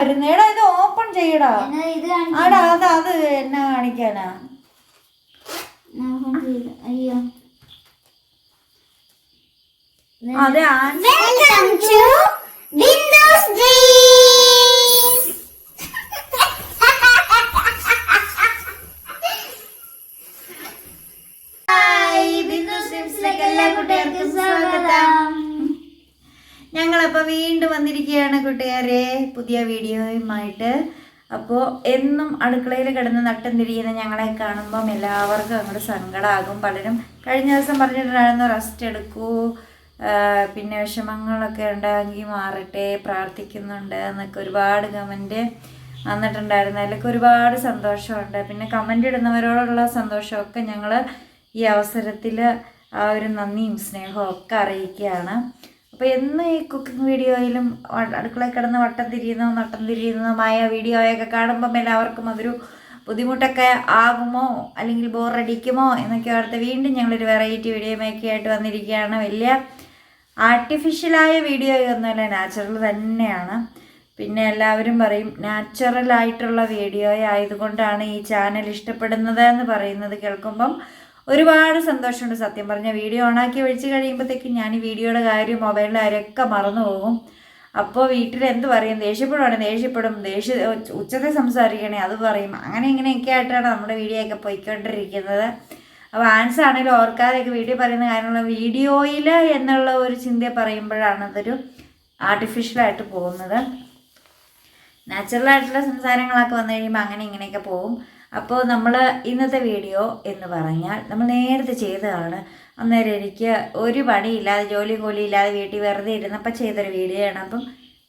വരുന്നേടാ ഇത് ഓപ്പൺ ചെയ്യടാ. ആടാ അത് അത് എന്നാ കാണിക്കാനാ. അയ്യോ. അതെ ആൻസി. വെൽക്കം ടു ഞങ്ങളപ്പോൾ വീണ്ടും വന്നിരിക്കുകയാണ് കൂട്ടുകാരെ പുതിയ വീഡിയോയുമായിട്ട്. അപ്പോൾ എന്നും അടുക്കളയിൽ കിടന്ന് നട്ടം തിരിയുന്ന ഞങ്ങളെ കാണുമ്പം എല്ലാവർക്കും അങ്ങോട്ട് സങ്കടമാകും പലരും കഴിഞ്ഞ ദിവസം പറഞ്ഞിട്ടുണ്ടായിരുന്നു റെസ്റ്റ് എടുക്കൂ. പിന്നെ വിഷമങ്ങളൊക്കെ ഉണ്ടെങ്കിൽ മാറട്ടെ പ്രാർത്ഥിക്കുന്നുണ്ട് എന്നൊക്കെ ഒരുപാട് കമന്റ് വന്നിട്ടുണ്ടായിരുന്നു. അതിലൊക്കെ ഒരുപാട് സന്തോഷമുണ്ട്. പിന്നെ കമന്റ് ഇടുന്നവരോടുള്ള സന്തോഷമൊക്കെ ഞങ്ങൾ ഈ അവസരത്തിൽ ആ ഒരു നന്ദിയും സ്നേഹവും ഒക്കെ അറിയിക്കുകയാണ്. അപ്പോൾ എന്ന് ഈ കുക്കിംഗ് വീഡിയോയിലും അടുക്കളയിൽ കിടന്ന് വട്ടം തിരിയുന്നതും നട്ടം തിരിയുന്നതുമായ വീഡിയോയൊക്കെ കാണുമ്പം എല്ലാവർക്കും അതൊരു ബുദ്ധിമുട്ടൊക്കെ ആകുമോ? അല്ലെങ്കിൽ ബോറടിക്കുമോ എന്നൊക്കെ ഓർത്ത് വീണ്ടും ഞങ്ങളൊരു വെറൈറ്റി വീഡിയോയൊക്കെ ആയിട്ട് വന്നിരിക്കുകയാണ്. വലിയ ആർട്ടിഫിഷ്യലായ വീഡിയോ ഒന്നുമല്ല നാച്ചുറൽ തന്നെയാണ്. പിന്നെ എല്ലാവരും പറയും നാച്ചുറൽ ആയിട്ടുള്ള വീഡിയോ ആയതുകൊണ്ടാണ് ഈ ചാനൽ ഇഷ്ടപ്പെടുന്നത് എന്ന് പറയുന്നത് കേൾക്കുമ്പം ഒരുപാട് സന്തോഷമുണ്ട് സത്യം പറഞ്ഞ. വീഡിയോ ഓണാക്കി ഒഴിച്ച് കഴിയുമ്പോഴത്തേക്കും ഞാൻ ഈ വീഡിയോയുടെ കാര്യം മൊബൈലിന്റെ കാര്യമൊക്കെ മറന്നു പോകും. അപ്പോൾ വീട്ടിൽ എന്ത് പറയും? ദേഷ്യപ്പെടുവാണ് ദേഷ്യപ്പെടും. ദേഷ്യ ഉച്ചത്തിൽ സംസാരിക്കണേ അത് പറയും. അങ്ങനെ ഇങ്ങനെയൊക്കെ ആയിട്ടാണ് നമ്മുടെ വീഡിയോ ഒക്കെ പോയിക്കൊണ്ടിരിക്കുന്നത്. അപ്പോൾ ആൻസ് ആണെങ്കിലും ഓർക്കാതെയൊക്കെ വീഡിയോ പറയുന്ന കാര്യങ്ങൾ വീഡിയോയിൽ എന്നുള്ള ഒരു ചിന്ത പറയുമ്പോഴാണ് അതൊരു ആർട്ടിഫിഷ്യലായിട്ട് പോകുന്നത്. നാച്ചുറലായിട്ടുള്ള സംസാരങ്ങളൊക്കെ വന്നു കഴിയുമ്പോൾ അങ്ങനെ ഇങ്ങനെയൊക്കെ പോകും. അപ്പോൾ നമ്മൾ ഇന്നത്തെ വീഡിയോ എന്ന് പറഞ്ഞാൽ നമ്മൾ നേരത്തെ ചെയ്തതാണ്. അന്നേരം എനിക്ക് ഒരു പണിയില്ലാതെ ജോലി കൂലി ഇല്ലാതെ വീട്ടിൽ വെറുതെ ഇരുന്നപ്പോൾ ചെയ്തൊരു വീഡിയോ ആണ്. അപ്പം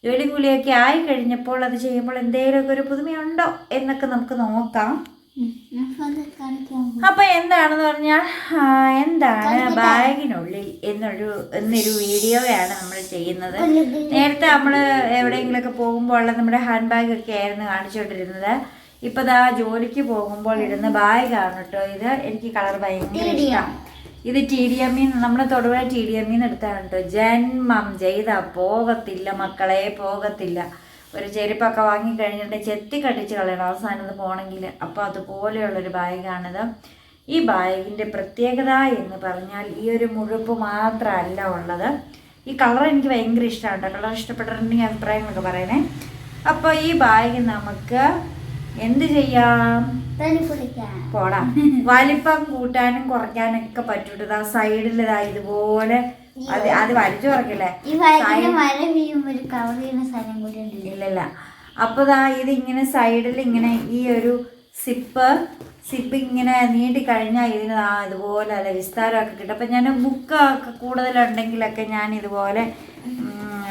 ജോലി കൂലിയൊക്കെ ആയി കഴിഞ്ഞപ്പോൾ അത് ചെയ്യുമ്പോൾ എന്തെങ്കിലുമൊക്കെ ഒരു പുതുമയുണ്ടോ എന്നൊക്കെ നമുക്ക് നോക്കാം. അപ്പൊ എന്താണെന്ന് പറഞ്ഞാൽ എന്താണ് ബാഗിനുള്ളിൽ എന്നൊരു എന്നൊരു വീഡിയോയാണ് നമ്മൾ ചെയ്യുന്നത്. നേരത്തെ നമ്മൾ എവിടെയെങ്കിലുമൊക്കെ പോകുമ്പോൾ നമ്മുടെ ഹാൻഡ് ബാഗ് ഒക്കെ ആയിരുന്നു കാണിച്ചുകൊണ്ടിരുന്നത്. ഇപ്പൊ ദാ ജോലിക്ക് പോകുമ്പോൾ ഇടുന്ന ബാഗാണ് കേട്ടോ ഇത്. എനിക്ക് കളർ ഭയങ്കര ഇഷ്ടമാണ് ഇത് ടി ഡി എമ്മിൽ നമ്മുടെ തൊടുപുഴ ടി ഡി എമ്മിൽ നിന്ന് എടുത്താണ് കേട്ടോ. ജന്മം ചെയ്ത പോകത്തില്ല മക്കളെ പോകത്തില്ല. ഒരു ചെരുപ്പൊക്കെ വാങ്ങിക്കഴിഞ്ഞിട്ട് ചെത്തി കട്ടിച്ച് കളയണം. അവസാനം ഇത് പോകണമെങ്കിൽ അപ്പോൾ അതുപോലെയുള്ളൊരു ബാഗാണിത്. ഈ ബാഗിന്റെ പ്രത്യേകത എന്ന് പറഞ്ഞാൽ ഈ ഒരു മുഴുപ്പ് മാത്രമല്ല ഉള്ളത്. ഈ കളർ എനിക്ക് ഭയങ്കര ഇഷ്ടമാണ് കളർ ഇഷ്ടപ്പെട്ടിട്ടുണ്ടെങ്കിൽ അഭിപ്രായങ്ങളൊക്കെ പറയണേ. അപ്പോൾ ഈ ബാഗ് നമുക്ക് എന്ത് ചെയ്യാം? പോടാ. വലിപ്പം കൂട്ടാനും കുറയ്ക്കാനൊക്കെ പറ്റൂട്ടത്. ഇതാ ഇതുപോലെ അത് അത് വലിച്ചു കൂടി ഇല്ലല്ല അപ്പൊ ദാ ഇത് ഇങ്ങനെ സൈഡിൽ ഇങ്ങനെ ഈ ഒരു സിപ്പ് സിപ്പ് ഇങ്ങനെ നീട്ടി കഴിഞ്ഞാൽ ഇതിന് ആ ഇതുപോലെ അല്ല വിസ്താരമൊക്കെ കിട്ടും. അപ്പം ഞാൻ ബുക്ക് ഒക്കെ കൂടുതലുണ്ടെങ്കിലൊക്കെ ഞാൻ ഇതുപോലെ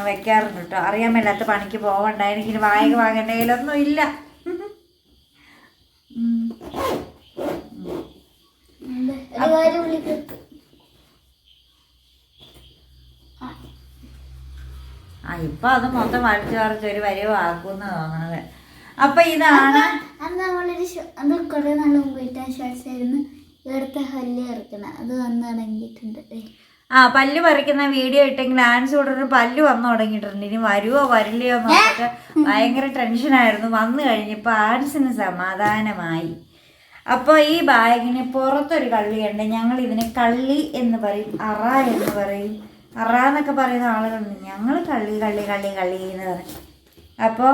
വെക്കാറുണ്ട് കേട്ടോ അറിയാൻ മേലാത്ത പണിക്ക് പോകണ്ട എനിക്കിനി വായക വാങ്ങേണ്ട കയ്യിലൊന്നും ഇല്ല ഉം. എന്ത്? ഒരു കാര്യം വിളിക്കും ആ ഇപ്പൊ അത് മൊത്തം വരച്ചു വരച്ച് ഒരു വരി വാക്കുന്ന തോന്നണത്. അപ്പൊ ഇതാണ് അന്ന് നമ്മളൊരു കുറെ നാൾ മുമ്പ് ഇട്ട ആയിരുന്നു. ഇവിടുത്തെ ഹല്ലി ഇറക്കണം. അത് വന്ന് തുടങ്ങിയിട്ടുണ്ട് ദേ. ആ പല്ല് പറിക്കുന്ന വീഡിയോ ഇട്ടെങ്കിൽ ആൻസ് ഒരു പല്ല് വന്നു തുടങ്ങിയിട്ടുണ്ട്. ഇനി വരുവോ വരില്ലയോ എന്നൊക്കെ ഭയങ്കര ടെൻഷനായിരുന്നു വന്നു കഴിഞ്ഞപ്പോൾ ആൻസിന് സമാധാനമായി. അപ്പോൾ ഈ ബാഗിന് പുറത്തൊരു കള്ളിയുണ്ട്. ഞങ്ങൾ ഇതിന് കള്ളി എന്ന് പറയും. അറ എന്ന് പറയും. അറ എന്നൊക്കെ പറയുന്ന ആളുകളുണ്ട്. ഞങ്ങൾ കള്ളി കള്ളി കള്ളി കള്ളി എന്ന് പറയും. അപ്പോൾ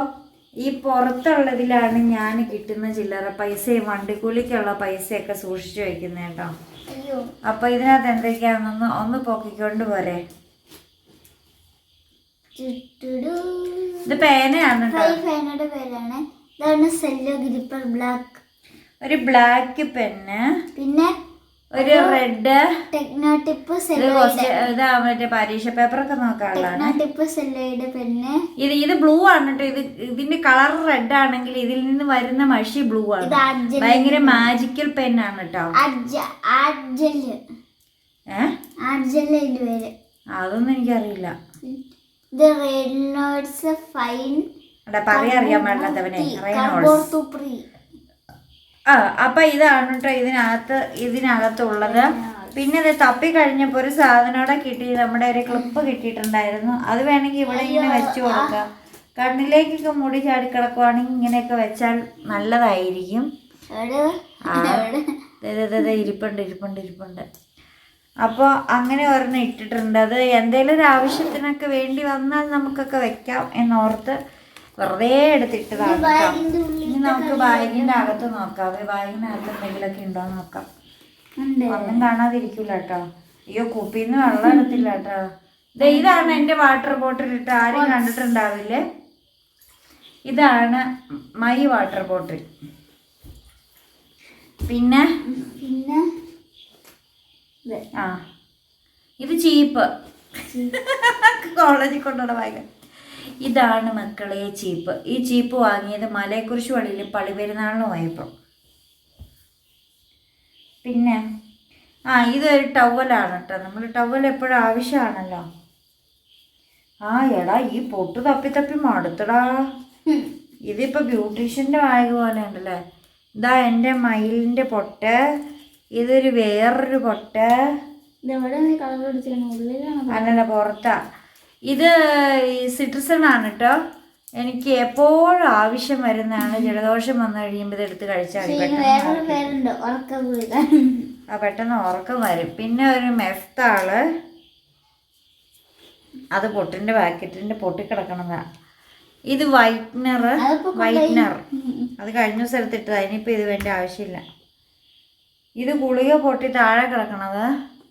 ഈ പുറത്തുള്ളതിലാണ് ഞാൻ കിട്ടുന്ന ചില്ലറ പൈസയും വണ്ടിക്കൂലിക്കുള്ള പൈസയൊക്കെ സൂക്ഷിച്ചു വെക്കുന്നത് കേട്ടോ. അപ്പൊ ഇതിനകത്ത് എന്തൊക്കെയാണെന്ന് ഒന്ന് പൊക്കിക്കൊണ്ട് പോരെ. ഇത് പേനയാണ് പേനയുടെ പേരാണ്. ഇതാണ് സെല്ലോ ഗ്രിപ്പർ ബ്ലാക്ക്. ഒരു ബ്ലാക്ക് പെന്ന്. പിന്നെ ഒരു റെഡ് ടെക്നോ ടിപ്പ് ഇത് മറ്റേ പരീക്ഷ പേപ്പറൊക്കെ നോക്കാനുള്ളതാണ്. ടെക്നോ ടിപ്പ് സെല്ലോയുടെ പെണ്ണ് ഇത് ഇത് ബ്ലൂ ആണ് കേട്ടോ ഇത് ഇതിന്റെ കളർ റെഡ് ആണെങ്കിൽ ഇതിൽ നിന്ന് വരുന്ന മഷി ബ്ലൂ ആണ്. ഭയങ്കര മാജിക്കൽ പെൻ ആണ് കേട്ടോ അതൊന്നും എനിക്കറിയില്ല. പറയാറിയാൻ ഫൈൻ അറിയാൻ പാടില്ലാത്തവനെ. ആ അപ്പൊ ഇതാണ് കേട്ടോ ഇതിനകത്ത് ഇതിനകത്തുള്ളത്. പിന്നെ ഇത് തപ്പി കഴിഞ്ഞപ്പോൾ ഒരു സാധനം കൂടെ കിട്ടി നമ്മുടെ ഒരു ക്ലിപ്പ് കിട്ടിയിട്ടുണ്ടായിരുന്നു. അത് വേണമെങ്കിൽ ഇവിടെ ഇങ്ങനെ വെച്ച് കൊടുക്കാം. കണ്ണിലേക്കൊക്കെ മുടി ചാടി കിടക്കുവാണെങ്കിൽ ഇങ്ങനെയൊക്കെ വെച്ചാൽ നല്ലതായിരിക്കും. ഇരിപ്പുണ്ട് ഇരിപ്പുണ്ട് ഇരിപ്പുണ്ട്. അപ്പോൾ അങ്ങനെ ഒരെണ്ണം ഇട്ടിട്ടുണ്ട്. അത് എന്തെങ്കിലും ഒരു ആവശ്യത്തിനൊക്കെ വേണ്ടി വന്നാൽ നമുക്കൊക്കെ വെക്കാം എന്നോർത്ത് വെറുതെ എടുത്തിട്ട് ഇനി നമുക്ക് ബാഗിന്റെ അകത്ത് നോക്കാം. ബാഗിനകത്ത് എന്തെങ്കിലുമൊക്കെ ഉണ്ടോ നോക്കാം. ഒന്നും കാണാതിരിക്കൂല കേട്ടോ. അയ്യോ കുപ്പിന്ന് വെള്ളം എടുത്തില്ല കേട്ടോ. ഇതാണ് എന്റെ വാട്ടർ ബോട്ടിൽ ഇട്ട് ആരും കണ്ടിട്ടുണ്ടാവില്ലേ? ഇതാണ് മൈ വാട്ടർ ബോട്ടിൽ പിന്നെ? പിന്നെ? ആ. ഇത് ചീപ്പ്. കോളേജിൽ കൊണ്ടുള്ള ബാഗ്. ഇതാണ് മക്കളെ ചീപ്പ്. ഈ ചീപ്പ് വാങ്ങിയത് മലയെക്കുറിച്ച് വഴിയിൽ പള്ളിപെരുന്നാളിന് പോയപ്പോൾ പിന്നെ ആ ഇതൊരു ടവലാണ് കേട്ടോ നമ്മൾ ടവൽ എപ്പോഴും ആവശ്യമാണല്ലോ. ആ എടാ ഈ പൊട്ട് തപ്പി തപ്പി മടുത്തടാ. ഇതിപ്പോൾ ബ്യൂട്ടീഷ്യന്റെ ബാഗ് പോലെ ഉണ്ടല്ലേ? ഇതാ എന്റെ മയിലിന്റെ പൊട്ട്. ഇതൊരു വേറൊരു പൊട്ട്. അല്ലല്ല പുറത്താ. ഇത് സിട്രിസൺ ആണ് കേട്ടോ എനിക്ക് എപ്പോഴും ആവശ്യം വരുന്നതാണ് ജലദോഷം വന്നു കഴിയുമ്പോൾ ഇത് എടുത്ത് കഴിച്ചാൽ ആ പെട്ടെന്ന് ഉറക്കം വരും. പിന്നെ ഒരു മെഫ്താൾ. അത് പൊട്ടിന്റെ പാക്കറ്റിന്റെ പൊട്ടിക്കിടക്കണതാണ് ഇത് വൈറ്റ്നർ വൈറ്റ്നർ. അത് കഴിഞ്ഞ സ്ഥലത്തിട്ടതാ ഇനിയിപ്പോൾ ഇത് വേണ്ട ആവശ്യമില്ല. ഇത് ഗുളിക പൊട്ടി താഴെ കിടക്കണത്.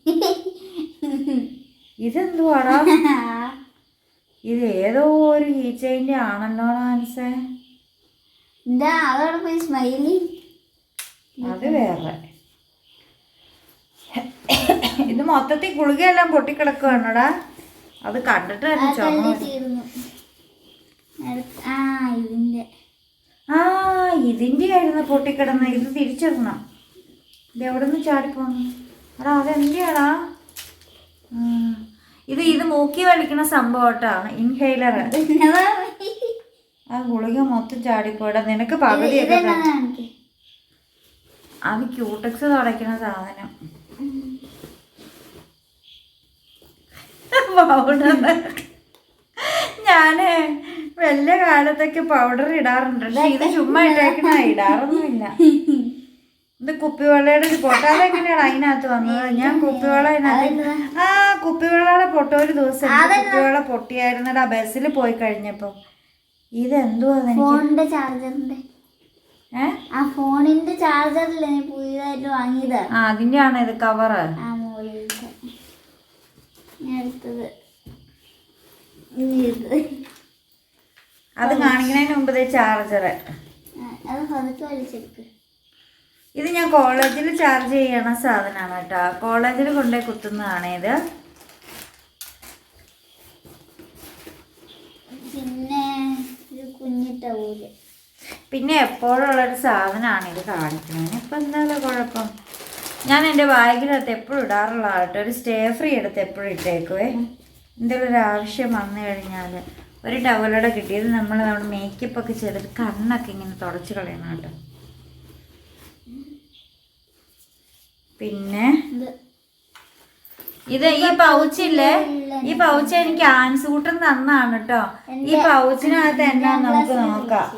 ഇതെന്തുവാടാ? ഇത് ഏതോ ഒരു ഈച്ചയിന്റെ ആണല്ലോ ആൻസേ എന്താ അതോടെ പോയി സ്മൈലി അത് വേറെ. ഇത് മൊത്തത്തിൽ ഗുളികയെല്ലാം പൊട്ടിക്കിടക്കുവാണോടാ? അത് കണ്ടിട്ട് തന്നെ ചുമ. ആ ഇതിന്റെ ആ ഇതിന്റെ. ആയിരുന്നു പൊട്ടിക്കിടന്ന്. ഇത് തിരിച്ചിടണം. ഇത് എവിടെ നിന്ന് ചാടിപ്പോന്നു? എടാ അതെന്തിയാടാ? ഇത് ഇത് മൂക്കി വലിക്കുന്ന സംഭവം കേട്ടാ ഇൻഹെയിലർ ആ ഗുളിക മൊത്തം ചാടിപ്പോടാ നിനക്ക് പകുതിയൊക്കെ ഇതെന്നാ ത- കാണിക്ക്? അത് ക്യൂട്ടക്സ് തുടയ്ക്കുന്ന സാധനം. പൗഡർ ഞാൻ വല്ല കാലത്തൊക്കെ പൗഡർ ഇടാറുണ്ട്. ഇത് ചുമ്മാ ഇട്ടേക്കണ ഇടാറൊന്നുമില്ല. ഇത് കുപ്പിവെള്ളയുടെ ഒരു പൊട്ട അതെങ്ങനെയാണ് അതിനകത്ത് വന്നത്? ഞാൻ കുപ്പിവെള്ള അതിനകത്ത് ആ കുപ്പിവെള്ളയുടെ പൊട്ട ഒരു ദിവസം കുപ്പിവെള്ള പൊട്ടിയായിരുന്നടാ ബസ്സിൽ പോയി കഴിഞ്ഞപ്പോ. ഇതെന്തുവാ ഫോണിന്റെ ചാർജറിന്റെ. ആ ഫോണിന്റെ ചാർജറില്ലേ പുതിയതായിട്ട് വാങ്ങിയത്? ആ അതിന്റെ ആണ് ഇത് കവറ്? എടുത്തത് അത് കാണിക്കുന്നതിന് മുമ്പ് ചാർജർ അത് വലിച്ചെടുക്ക്. ഇത് ഞാൻ കോളേജിൽ ചാർജ് ചെയ്യണ സാധനമാണ് കേട്ടോ. കോളേജിൽ കൊണ്ടുപോയി കുത്തുന്നതാണ് ഇത്. പിന്നെ ഒരു കുഞ്ഞി ടൗൽ പിന്നെ എപ്പോഴുള്ളൊരു സാധനമാണ് ഇത് കാണിക്കുന്നത്. ഇപ്പം എന്തായാലും കുഴപ്പം. ഞാൻ എന്റെ ബാഗിനകത്ത് എപ്പോഴും ഇടാറുള്ള കേട്ടോ. ഒരു സ്റ്റേ ഫ്രീ എടുത്ത് എപ്പോഴും ഇട്ടേക്കുവേ. എന്തെങ്കിലും ഒരു ആവശ്യം വന്നു കഴിഞ്ഞാൽ ഒരു ടവലോടെ കിട്ടിയത് നമ്മൾ നമ്മുടെ മേക്കപ്പ് ഒക്കെ ചെയ്തിട്ട് കണ്ണൊക്കെ ഇങ്ങനെ തുടച്ച് കളയണം കേട്ടോ. പിന്നെ ഇത്. ഈ പൗച്ചില്ലേ? ഈ പൗച്ച് എനിക്ക് ആൻസൂട്ടൻ തന്നാണ് കേട്ടോ ഈ പൗച്ചിനകത്ത് എന്നാ നമുക്ക് നോക്കാം.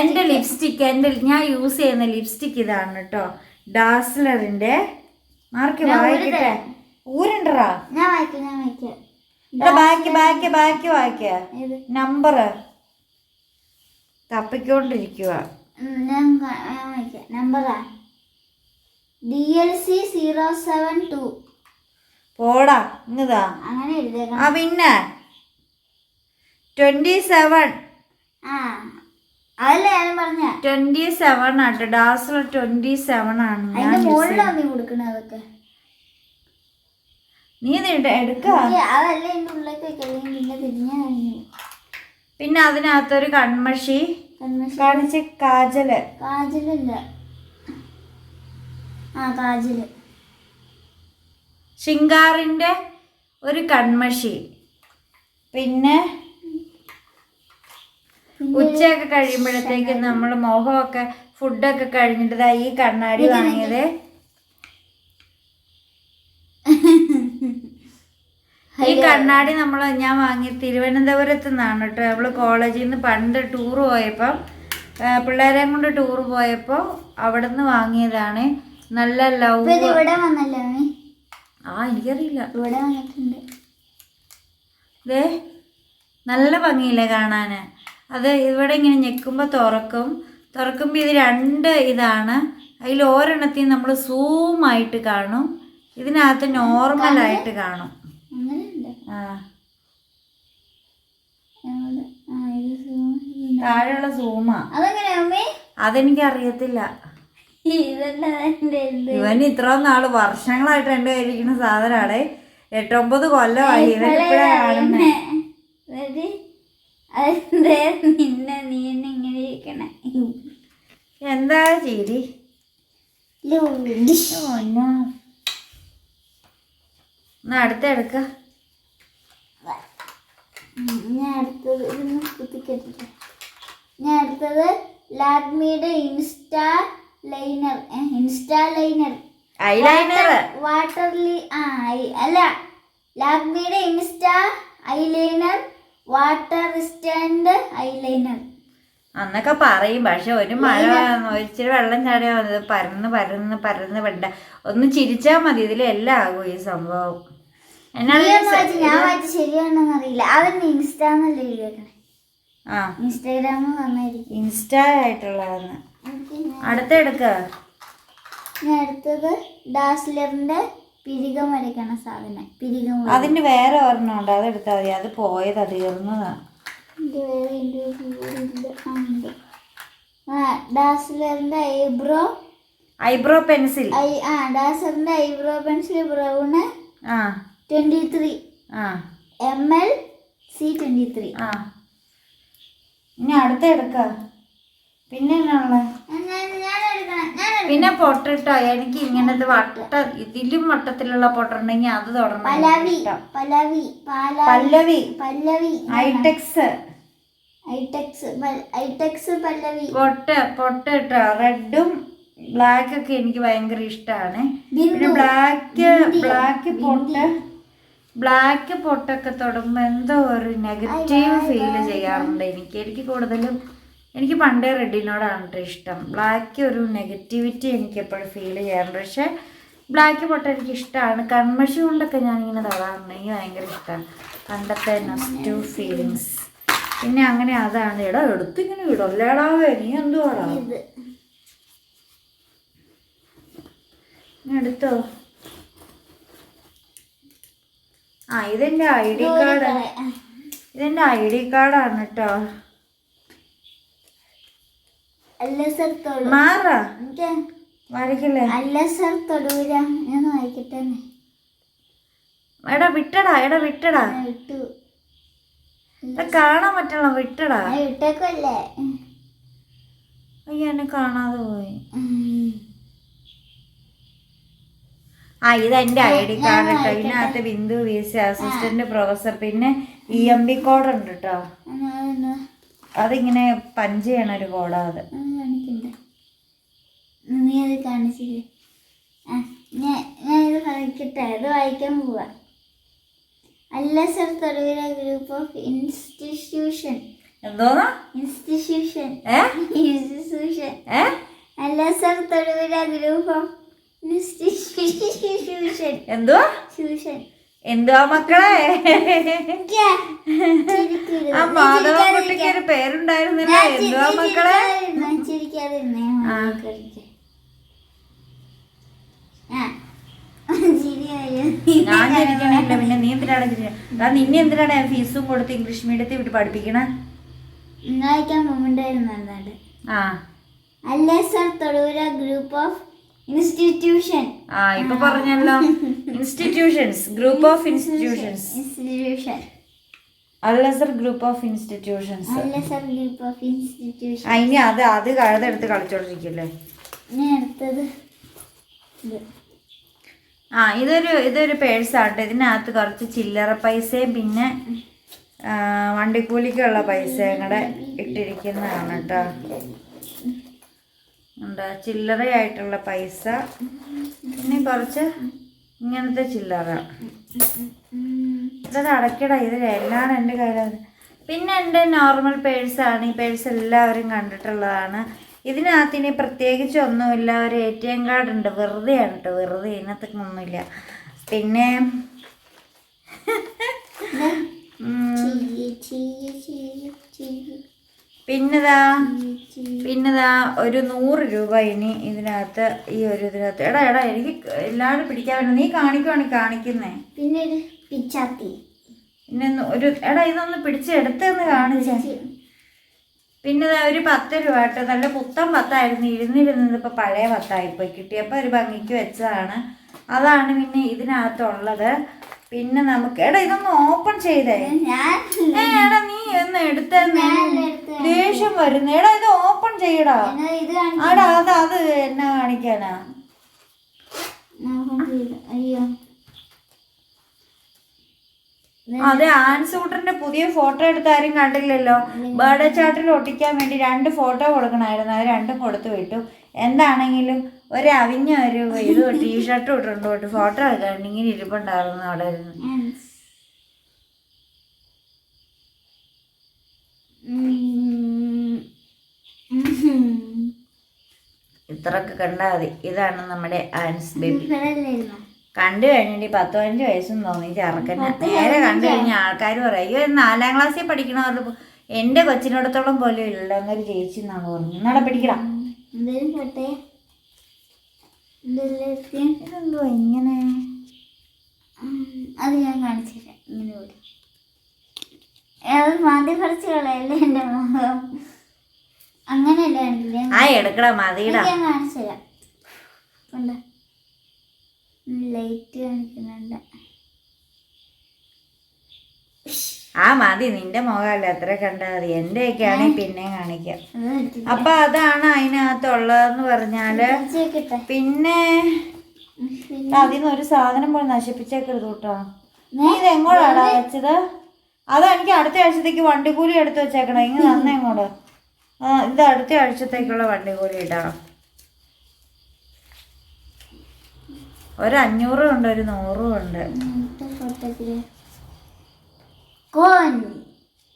എന്റെ ലിപ്സ്റ്റിക്. എന്റെ ഞാൻ യൂസ് ചെയ്യുന്ന ലിപ്സ്റ്റിക് ഇതാണ് കേട്ടോ ഡാസ്ലറിന്റെ മാർക്ക് വായിക്കട്ടെ. ഊരുണ്ടറാ ബാക്കി ബാക്കി ബാക്കി വായിക്ക. നമ്പർ തപ്പിക്കൊണ്ടിരിക്കുക നമ്പറാ? D L C zero seven two പോടാ ഇങ്ങതാ. അങ്ങനെ എഴുതിയേക്കണം. ആ പിന്നെ. ട്വന്റി സെവൻ ആ അതല്ലേ ഞാൻ പറഞ്ഞ. ട്വന്റി സെവൻ ആട്ടോ. ഡാസ്ലർ ട്വന്റി സെവൻ ആണ്. അതിന്റെ മുകളിലാണ് നീ കൊടുക്കണത് അതൊക്കെ. നീ എടുക്ക. അതല്ല എന്റെ ഉള്ളിലേക്ക് വെക്കല്ലെങ്കിൽ പിന്നെ തിരിഞ്ഞാ പിന്നെ അതിനകത്തൊരു കൺമഷി. കൺമഷി. കാണിച്ച് കാജൽ. കാജലല്ല. ആ കാജൽ. ശിങ്കാറിന്റെ ഒരു കൺമഷി. പിന്നെ ഉച്ചയൊക്കെ കഴിയുമ്പോഴത്തേക്ക് നമ്മൾ മുഖമൊക്കെ ഫുഡൊക്കെ കഴിഞ്ഞിട്ട് ഈ കണ്ണാടി വാങ്ങിയത്. ഈ കണ്ണാടി നമ്മൾ ഞാൻ വാങ്ങി തിരുവനന്തപുരത്ത് നിന്നാണ് കേട്ടോ. അവൾ കോളേജിൽ നിന്ന് പണ്ട് ടൂർ പോയപ്പം പിള്ളേരെയും കൊണ്ട് ടൂർ പോയപ്പോൾ അവിടെ നിന്ന് വാങ്ങിയതാണ്. നല്ല ലവ് ഇവിടെ വന്നല്ലോ ആ എനിക്കറിയില്ല. ഇവിടെ വന്നിട്ടുണ്ട്. ദേ നല്ല ഭംഗിയില്ലേ കാണാൻ അത് ഇവിടെ ഇങ്ങനെ ഞെക്കുമ്പോൾ തുറക്കും. തുറക്കുമ്പോൾ ഇത് രണ്ട് ഇതാണ്. അതിൽ ഓരെണ്ണത്തിൽ നമ്മൾ സൂമായിട്ട് കാണും. ഇതിനകത്ത് നോർമലായിട്ട് കാണും. അങ്ങനെയുണ്ട്. ആ. എവിടെ? ആ, ഇത് zoom താഴെയുള്ള സൂമാ അതെങ്ങനെയാ അമ്മേ? അതെനിക്ക് അറിയത്തില്ല ഇവൻ ഇത്ര നാൾ വർഷങ്ങളായിട്ട് എന്റെ കയ്യിലിരിക്കുന്ന സാധനമാണ്. എട്ടൊമ്പത് കൊല്ലമായി ഇവൻ നിന്നെ നീ ഇങ്ങനെ ഇരിക്കണേ? എന്താ ചേരി എന്നാ. അടുത്ത എടുക്ക. ഞാൻ അടുത്തത് ഇതൊന്ന് കുത്തിക്കെട്ടിട്ട് ഞാൻ അടുത്തത് ലാക്മിയുടെ insta liner insta liner eyeliner വാട്ടർലി ആ ഐ- അല്ല ലാക്മിയുടെ insta eyeliner water stand eyeliner അന്നൊക്കെ പറയും പക്ഷെ ഒരു മഴ ഒരിച്ചിരി വെള്ളം ചാടിയാ മതി ഇത് പരന്ന് പരന്ന് പരന്ന് പെട്ട ഒന്ന് ചിരിച്ചാ മതി ഇതിലെല്ലാം ആകും ഈ സംഭവം. ഞാൻ ശരിയാണെന്ന് അറിയില്ല. അവൻ ഇൻസ്റ്റാന്നല്ലേ ഇൻസ്റ്റാഗ്രാമിൽ വന്നായിരിക്കും. ഇൻസ്റ്റാ ആയിട്ടുള്ളതാണ്. അടുത്ത എടുക്ക. അടുത്തത് ഡാസ്ലറിന്റെ പിരികം വരയ്ക്കണ സാധനം. പിരികം വേറെ ഒരെണ്ണം ഉണ്ട്. അതെടുത്താൽ മതി. അത് പോയത് അത്. ആ ഡാസ്ലറിന്റെ ഐബ്രോ ഐബ്രോ പെൻസിൽ. ആ ഐബ്രോ പെൻസിൽ ബ്രൗണ് ആ. Twenty three. ആ. M L C twenty three. ആ. ഇനി അടുത്ത എടുക്ക. പിന്നെ എന്നാ ഞാൻ ഞാൻ എടുക്കണം ഞാൻ എടുക്കണം. പിന്നെ പൊട്ടിട്ടോ. എനിക്ക് ഇങ്ങനത്തെ വട്ട ഇതിലും വട്ടത്തിലുള്ള പൊട്ടുണ്ടെങ്കിൽ അത് തുടങ്ങി പല്ലവി പല്ലവി പല്ലവി. പല്ലവി. ഹൈടെക്സ്. ഹൈടെക്സ് ഹൈടെക്സ് പല്ലവി. പൊട്ട് പൊട്ട് ഇട്ടോ. റെഡും ബ്ലാക്ക് ഒക്കെ എനിക്ക് ഭയങ്കര ഇഷ്ടമാണ് പിന്നെ ബ്ലാക്ക് ബ്ലാക്ക് പൊട്ട്. ബ്ലാക്ക് പൊട്ടൊക്കെ തുടങ്ങുമ്പോ എന്തോ ഒരു നെഗറ്റീവ് ഫീൽ ചെയ്യാറുണ്ട് എനിക്ക്. എനിക്ക് കൂടുതലും എനിക്ക് പണ്ടേ റെഡിനോടാണ് കേട്ടോ ഇഷ്ടം. ബ്ലാക്ക് ഒരു നെഗറ്റിവിറ്റി എനിക്ക് എപ്പോഴും ഫീൽ ചെയ്യാറുണ്ട്. പക്ഷേ ബ്ലാക്ക് പൊട്ട എനിക്ക് ഇഷ്ടമാണ്. കൺമഷി കൊണ്ടൊക്കെ ഞാനിങ്ങനെ തൊടാറുണ്ട് എനിക്ക് ഭയങ്കര ഇഷ്ടമാണ് പണ്ടത്തെ നെസ്റ്റീവ് ഫീലിങ്സ് പിന്നെ അങ്ങനെ അതാണ്. എടാ എടുത്തിങ്ങനെ അല്ലേടാവേ നീ എന്തുവാടാ? എടുത്തോ? ആ ഇതെന്റെ ഐ ഡി കാർഡ് ഇതെന്റെ ഐ ഡി കാർഡാണ് കേട്ടോ. അല്ല സർ മാറാ. എനിക്ക് വരയ്ക്കില്ലേ അല്ല സർ തൊടൂല. ഞാൻ വായിക്കട്ടെ എടാ വിട്ടടാ എടാ വിട്ടടാ. വിട്ടു. കാണാൻ പറ്റണ? വിട്ടടാ. വിട്ടേക്കല്ലേ അയ്യോ എന്നെ കാണാതെ പോയി. ആ ഇതെന്റെ ഐ ഡി കാർഡ് കേട്ടോ ഇതിനകത്ത് Bindu V C assistant professor. പിന്നെ ഇ എം ബി കോഡ് ഉണ്ട് കേട്ടോ അതിങ്ങനെ പഞ്ച് ചെയ്യണ ഒരു കോടാ അത്. കാണിക്കണ്ടേ നീ അത് കാണിച്ചില്ലേ? ആ ഞാൻ ഞാൻ ഇത് വായിക്കട്ടെ. ഇത് വായിക്കാൻ പോവാ. അല്ല sir Thodupuzha group of institution. എന്തോന്നാ? ഇൻസ്റ്റിറ്റ്യൂഷൻ. ഏ? ഇൻസ്റ്റിറ്റ്യൂഷൻ. ഏ? അല്ല sir Thodupuzha group of institution. Tuition. എന്തുവാ മക്കളെ. ആ മാധവ കുട്ടിക്ക്. ഒരു പേരുണ്ടായിരുന്നില്ല? എന്തുവാ മക്കളെ. ഞാൻ ചിരിക്കണില്ല. പിന്നെ നീ എന്തിനാണ് ചിരിക്കണ നിന്നെ എന്തിനാണ് ഞാൻ ഫീസും കൊടുത്ത് ഇംഗ്ലീഷ് മീഡിയത്തിൽ വിട്ട് പഠിപ്പിക്കണ? ആ. അല്ല sir? Thodupuzha group of institution ആ ഇപ്പൊ പറഞ്ഞല്ലോ. Institutions group of institutions institution അല്ലസർ group of institutions അല്ലസർ ഗ്രൂപ്പ് ഓഫ് ഇൻസ്റ്റിറ്റ്യൂഷൻ ആ ഇനി അത് അത് കഴുതെടുത്ത് കളിച്ചോണ്ടിരിക്കല്ലേ? ഇനി അടുത്തത് ആ ഇതൊരു ഇതൊരു പേഴ്സാട്ടോ ഇതിനകത്ത് കുറച്ച് ചില്ലറ പൈസയും പിന്നെ വണ്ടിക്കൂലിക്കുള്ള പൈസയും കൂടെ ഇട്ടിരിക്കുന്നതാണ് കേട്ടോ. ഉണ്ട് ചില്ലറയായിട്ടുള്ള പൈസ. പിന്നെ കുറച്ച് ഇങ്ങനത്തെ ചില്ലറ. ഇത് അടയ്ക്കടാ ഇതിൽ എല്ലാം എന്റെ കയ്യിലാണ്. പിന്നെ എന്റെ നോർമൽ പേഴ്സാണ് ഈ പേഴ്സ് എല്ലാവരും കണ്ടിട്ടുള്ളതാണ്. ഇതിനകത്ത് ഇനി പ്രത്യേകിച്ച് ഒന്നുമില്ല. ഒരു എ ടി എം കാർഡ് ഉണ്ട്. വെറുതെയാണ് കേട്ടോ വെറുതെ ഇതിനകത്തൊക്കെ ഒന്നുമില്ല. പിന്നെ ചീ, ചീ, ചീ, ചീ, പിന്നെതാ. പിന്നെതാ ഒരു നൂറ് രൂപ ഇനി ഇതിനകത്ത് ഈ ഒരു ഇതിനകത്ത്. എടാ എടാ എനിക്ക് എല്ലാവരും പിടിക്കാൻ പറ്റും നീ കാണിക്കുവാണ് കാണിക്കുന്നേ. പിന്നെ ഒരു പിച്ചാത്തി. പിന്നെ ഒരു എടാ ഇതൊന്ന് പിടിച്ചെടുത്തെന്ന് കാണിച്ചേ. പിന്നെടാ ഒരു പത്ത് രൂപ കേട്ടോ നല്ല പുത്തൻ പത്തായിരുന്നു. ഇരുന്നിരുന്നത് ഇപ്പൊ പഴയ പത്തായിപ്പോയി കിട്ടിയപ്പോൾ ഒരു ഭംഗിക്ക് വെച്ചതാണ്. അതാണ് പിന്നെ ഇതിനകത്തുള്ളത്. പിന്നെ നമുക്ക് എടാ ഇതൊന്ന് ഓപ്പൺ ചെയ്തേ. ഞാൻ എടാ നീ ഒന്ന് എടുത്തേ. ദേഷ്യം വരുന്നു. എടാ ഇത് ഓപ്പൺ ചെയ്യടാ. അടാ അത് അത് എന്നാ കാണിക്കാനാ? അയ്യോ. അതെ ആൻസൂട്ടറിന്റെ പുതിയ ഫോട്ടോ എടുത്ത ആരും കണ്ടില്ലല്ലോ. ബർത്ത്ഡേ ചാർട്ടിൽ ഒട്ടിക്കാൻ വേണ്ടി രണ്ട് ഫോട്ടോ കൊടുക്കണമായിരുന്നു അത് രണ്ടും കൊടുത്തു വിട്ടു. എന്താണെങ്കിലും ഒരു അവിഞ്ഞ ഒരു ഇത് ടീഷർട്ട് ഇട്ടിട്ടുണ്ട്. ഫോട്ടോ എടുക്കാൻ ഇങ്ങനെ ഇരിപ്പുണ്ടായിരുന്നു അവിടെ ഇരുന്ന്. ഇത്രയൊക്കെ കണ്ടാൽ മതി. ഇതാണ് നമ്മുടെ ആൻസ് ബേബി. കണ്ടു കഴിഞ്ഞിട്ട് പത്തു പതിനഞ്ച് വയസ്സും തോന്നി ചെറുക്കനെ. നേരെ കണ്ടു കഴിഞ്ഞ ആൾക്കാർ പറയും അയ്യോ നാലാം ക്ലാസ്സിൽ പഠിക്കണവരുടെ എന്റെ എന്റെ കൊച്ചിനോടത്തോളം പോലും ഇല്ല എന്നൊരു ചേച്ചി എന്നാണ് പറഞ്ഞു. എന്നാടെ പിടിക്കണം എന്തെല്ലാം ഇതെന്തോ ഇങ്ങനെ? അത് ഞാൻ കാണിച്ചു തരാം. ഇങ്ങനെ കൂടി അത് മാന്തി പറിച്ച് കളയല്ലേ എന്റെ മുഖം? അങ്ങനെയല്ല കണ്ടില്ലേ? ആ എടുക്കടാ മതിയിടാ. ഇത് ഞാൻ കാണിച്ചു തരാം. കണ്ടോ? ലൈറ്റ് കാണിക്കുന്നുണ്ട്. ആ മതി. നിന്റെ മുഖമല്ല എത്ര കണ്ടാൽ മതി എന്റെയൊക്കെ ആണെങ്കിൽ പിന്നെ കാണിക്കാം അപ്പൊ അതാണ് അതിനകത്തുള്ളതെന്ന് പറഞ്ഞാൽ പിന്നെ അതിന് ഒരു സാധനം പോലെ നശിപ്പിച്ചേക്കരുത് കേട്ടോ. നീ ഇത് എങ്ങോട്ടാടാ വെച്ചത്? അതാ എനിക്ക് അടുത്ത ആഴ്ചത്തേക്ക് വണ്ടിക്കൂലി എടുത്ത് വെച്ചേക്കണം. ഇങ്ങ് തന്നെ ഇങ്ങോട്ട്. ആ ഇത് അടുത്ത ആഴ്ചത്തേക്കുള്ള വണ്ടിക്കൂലി ഇട്ടാ ഒരു അഞ്ഞൂറും ഉണ്ട് ഒരു നൂറും ഉണ്ട്. Cone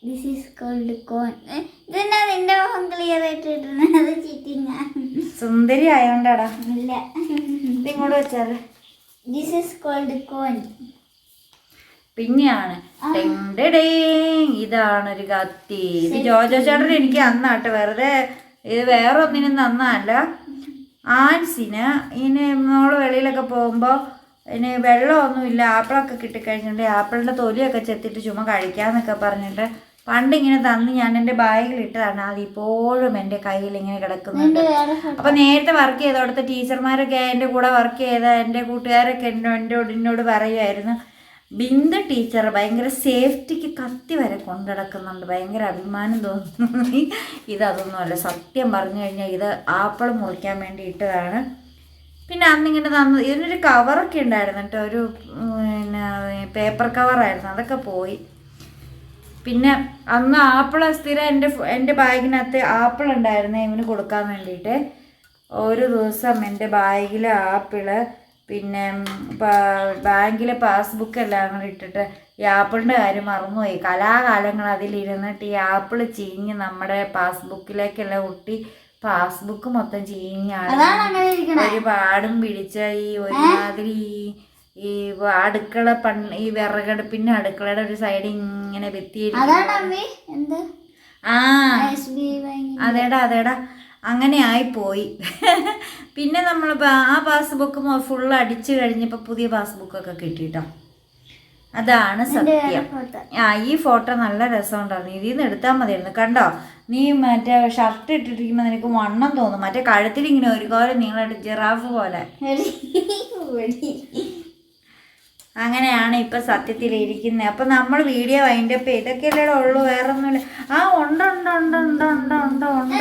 this is cold cone ഇതെന്നാ നിന്റെ മുഖം ക്ലിയർ ആയിട്ട് ഇടുന്നത്? ചീറ്റിങ്ങാ സുന്ദരി ആയോണ്ടാടാ. ഇല്ല. ഇത് ഇങ്ങോട്ട് വെച്ചാൽ. ദിസ് ഈസ് കോൾഡ് കോൺ പിന്നെയാണ്. ഇതാണ് ഒരു കത്തി. ഇത് ജോജോ ചേട്ടൻ എനിക്ക് അന്നാട്ടെ വെറുതെ ഇത് വേറെ ഒന്നിനും നന്നല്ല ആൻസിന് ഇനി മോൾ വെളിയിലൊക്കെ പോകുമ്പോൾ ഇനി വെള്ളമൊന്നുമില്ല ആപ്പിളൊക്കെ കിട്ടിക്കഴിഞ്ഞിട്ടുണ്ടെങ്കിൽ ആപ്പിളിന്റെ തൊലിയൊക്കെ ചെത്തിട്ട് ചുമ കഴിക്കാന്നൊക്കെ പറഞ്ഞിട്ട് പണ്ട് ഇങ്ങനെ തന്ന് ഞാൻ എന്റെ ബാഗിൽ ഇട്ടതാണ് അത് ഇപ്പോഴും എന്റെ കയ്യിൽ ഇങ്ങനെ കിടക്കുന്നുണ്ട് അപ്പം നേരത്തെ വർക്ക് ചെയ്ത അവിടുത്തെ ടീച്ചർമാരൊക്കെ എന്റെ കൂടെ വർക്ക് ചെയ്ത എന്റെ കൂട്ടുകാരൊക്കെ എന്നോ എന്നോട് എന്നോട് പറയുമായിരുന്നു ബിന്ദു ടീച്ചർ ഭയങ്കര സേഫ്റ്റിക്ക് കത്തി വരെ കൊണ്ടുനടക്കുന്നുണ്ട് ഭയങ്കര അഭിമാനം തോന്നുന്നു. ഇതൊന്നുമല്ല സത്യം പറഞ്ഞു കഴിഞ്ഞാൽ ഇത് ആപ്പിൾ മുറിക്കാൻ വേണ്ടി ഇട്ടതാണ്. പിന്നെ അന്നിങ്ങനെ തന്നു. ഇതിനൊരു കവറൊക്കെ ഉണ്ടായിരുന്നു കേട്ടോ. ഒരു പിന്നെ പേപ്പർ കവറായിരുന്നു. അതൊക്കെ പോയി. പിന്നെ അന്ന് ആപ്പിൾ സ്ഥിരം എന്റെ എന്റെ ബാഗിനകത്ത് ആപ്പിൾ ഉണ്ടായിരുന്നേ. ഇവന് കൊടുക്കാൻ വേണ്ടിയിട്ട്. ഒരു ദിവസം എന്റെ ബാഗിൽ ആപ്പിൾ പിന്നെ ബാങ്കിലെ പാസ്ബുക്ക് എല്ലാം കൂടി ഇട്ടിട്ട് ഈ ആപ്പിളിന്റെ കാര്യം മറന്നുപോയി. കലാകാലങ്ങൾ അതിലിരുന്നിട്ട് ഈ ആപ്പിൾ ചീഞ്ഞ് നമ്മുടെ പാസ്ബുക്കിലേക്കെല്ലാം ഒട്ടി പാസ്ബുക്ക് മൊത്തം ചീഞ്ഞാണ്. ഇരിക്കണേ. ഒരുപാടും പിടിച്ച ഈ ഒരുമാതിരി ഈ അടുക്കള പൺ ഈ വിറകടുപ്പിന്റെ അടുക്കളയുടെ ഒരു സൈഡ് ഇങ്ങനെ വെത്തിയിരിക്കും അതേടാ അതേടാ. അങ്ങനെ ആയിപ്പോയി പിന്നെ നമ്മൾ ആ പാസ്ബുക്ക് ഫുൾ അടിച്ചു കഴിഞ്ഞപ്പോൾ പുതിയ പാസ്ബുക്കൊക്കെ കിട്ടിയിട്ടോ അതാണ് സത്യം. ആ ഈ ഫോട്ടോ നല്ല രസമുണ്ടായിരുന്നു ഇതിൽ നിന്ന് എടുത്താൽ മതിയായിരുന്നു. കണ്ടോ? നീ മറ്റേ ഷർട്ട് ഇട്ടിട്ടിരിക്കുമ്പോൾ നിനക്ക് വണ്ണം തോന്നും. മറ്റേ കഴുത്തിൽ ഇങ്ങനെ ഒരു കോലം നിങ്ങളായിട്ട് ജിറാഫ് പോലെ അങ്ങനെയാണ് ഇപ്പം സത്യത്തിലിരിക്കുന്നത് അപ്പം നമ്മൾ വീഡിയോ വൈൻഡ് അപ്പ് ഇതൊക്കെയല്ലേ ഉള്ളൂ വേറെ ഒന്നുമില്ല ആ ഉണ്ട് ഉണ്ട് ഉണ്ട് ഉണ്ട് ഉണ്ട് ഉണ്ട് ഉണ്ട്.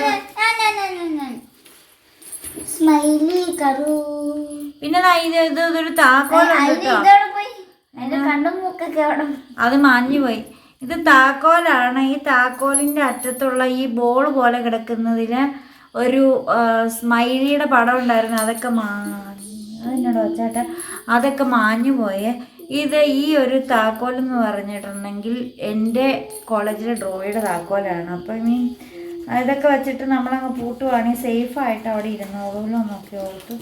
സ്മൈലി കറു. പിന്നെ ഇത് ഇത് ഇതൊരു താക്കോലുണ്ട് കേട്ടോ അത് മാഞ്ഞു പോയി. ഇത് താക്കോലാണ്. ഈ താക്കോലിന്റെ അറ്റത്തുള്ള ഈ ബോൾ പോലെ കിടക്കുന്നതിന് ഒരു സ്മൈലിയുടെ പടം ഉണ്ടായിരുന്നു. അതൊക്കെ മാഞ്ഞു അതെന്നോട് വെച്ചാട്ടെ അതൊക്കെ മാഞ്ഞു പോയേ. ഇത് ഈ ഒരു താക്കോൽ എന്ന് പറഞ്ഞിട്ടുണ്ടെങ്കിൽ എന്റെ കോളേജിലെ ഡ്രോയുടെ താക്കോലാണ്. അപ്പം മീൻ ഇതൊക്കെ വെച്ചിട്ട് നമ്മളങ്ങ് പൂട്ടുവാണെങ്കിൽ സേഫായിട്ട് അവിടെ ഇരുന്നോളൂല്ലോ എന്നൊക്കെ ഓർത്തു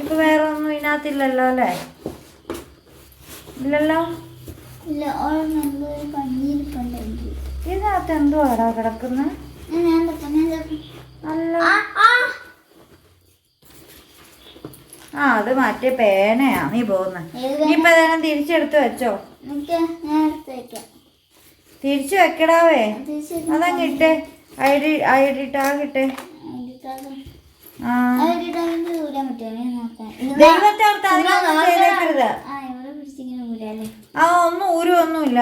ഇപ്പം വേറെ ഒന്നും ഇതിനകത്തില്ലല്ലോ അല്ലേ? ഇല്ലല്ലോ? ഇതിനകത്ത് എന്തുവാടാ കിടക്കുന്നത് നല്ല ആ അത് മറ്റേ പേനയാ. നീ പോകുന്ന. ഇനിയിപ്പോ തന്നെ തിരിച്ചെടുത്ത് വെച്ചോ? തിരിച്ചു വെക്കടാവേ. അതങ്ങ് ഇട്ടേ. I D I D tag. ഇട്ടേ ദൈവത്തെ ഓർത്ത് അതിനൊന്നും ചെയ്തേക്കരുത്. ആ ഒന്നും ഊരുമൊന്നുമില്ല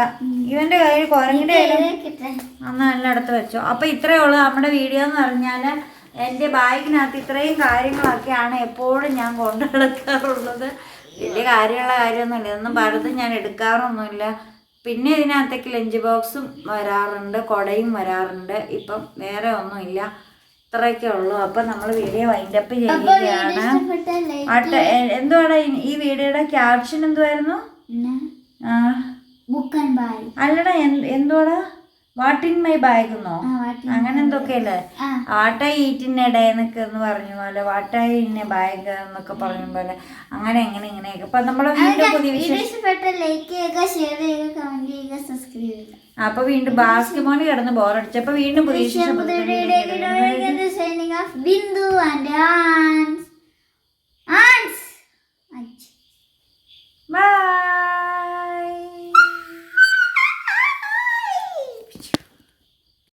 ഇവന്റെ കയ്യിൽ കുരങ്ങിന്റെ കയ്യിലും എല്ലാം അന്ന് എല്ലായിടത്ത് വെച്ചോ. അപ്പൊ ഇത്രയേ ഉള്ളൂ. നമ്മുടെ വീഡിയോ എന്ന് പറഞ്ഞാൽ എന്റെ ബാഗിനകത്ത് ഇത്രയും കാര്യങ്ങളൊക്കെയാണ് എപ്പോഴും ഞാൻ കൊണ്ടെടുക്കാറുള്ളത് വലിയ കാര്യമുള്ള കാര്യമൊന്നുമില്ല. ഇതൊന്നും പലതും ഞാൻ എടുക്കാറൊന്നുമില്ല. പിന്നെ ഇതിനകത്തേക്ക് ലഞ്ച് ബോക്സും വരാറുണ്ട് കൊടയും വരാറുണ്ട്. ഇപ്പം വേറെ ഒന്നുമില്ല. ഇത്രയൊക്കെ ഉള്ളൂ. അപ്പം നമ്മൾ വീഡിയോ വൈൻഡപ്പ് ചെയ്യുകയാണ്. എന്തുവാടാ ഈ- വീഡിയോയുടെ ക്യാപ്ഷൻ എന്തുവായിരുന്നു? അല്ലടാ എന്ത് എന്തുവാടാ? വാട്ടിൻ മൈ ബാഗ് എന്നോ? അങ്ങനെ എന്തൊക്കെയല്ലേ? വാട്ടായി ഈറ്റിനിടെ എന്നൊക്കെ എന്ന് പറഞ്ഞ പോലെ വാട്ടായി ഇന്നെ ബാഗ് എന്നൊക്കെ പറഞ്ഞ പോലെ. അങ്ങനെ എങ്ങനെ ഇങ്ങനെയൊക്കെ. അപ്പൊ നമ്മളെ അപ്പൊ വീണ്ടും ബാസ്കറ്റ് ബോൾ കിടന്ന് ബോറടിച്ചപ്പോ വീണ്ടും പുതിയ Bye.